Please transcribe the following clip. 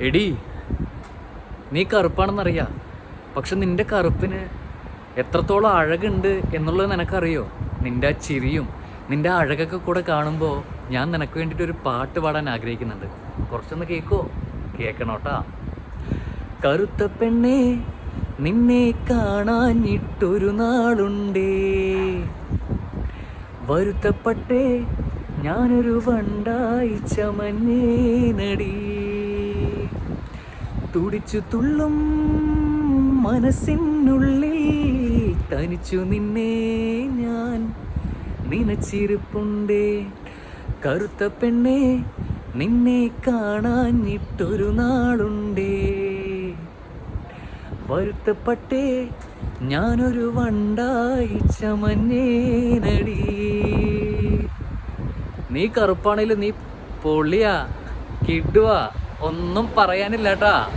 എടി നീ കറുപ്പാണെന്നറിയാം. പക്ഷെ നിന്റെ കറുപ്പിന് എത്രത്തോളം അഴകുണ്ട് എന്നുള്ളത് നിനക്കറിയോ? നിന്റെ ആ ചിരിയും നിന്റെ ആ അഴകൊക്കെ കൂടെ കാണുമ്പോൾ ഞാൻ നിനക്ക് വേണ്ടിയിട്ട് ഒരു പാട്ട് പാടാൻ ആഗ്രഹിക്കുന്നുണ്ട്. കുറച്ചൊന്ന് കേൾക്കോ കേൾക്കണോട്ടാ കറുത്ത പെണ്ണേ നിന്നെ കാണാഞ്ഞിട്ടൊരു നാളുണ്ടേ. വരുത്തപ്പെട്ടേ ഞാനൊരു വണ്ടായി ചമഞ്ഞേനടി. തുടിച്ചു തുള്ളും മനസ്സിനുള്ളിൽ. തനിച്ചു നിന്നെ ഞാൻ നിനച്ചിരുപ്പുണ്ടേ. കറുത്ത പെണ്ണെ നിന്നെ കാണാഞ്ഞിട്ടൊരു നാളുണ്ടേ. വരുത്തപ്പെട്ടേ ഞാനൊരു വണ്ടായി ചമഞ്ഞേനടി. നീ കറുപ്പാണേലും നീ പൊളിയാ കിടുവാ. ഒന്നും പറയാനില്ല കേട്ടാ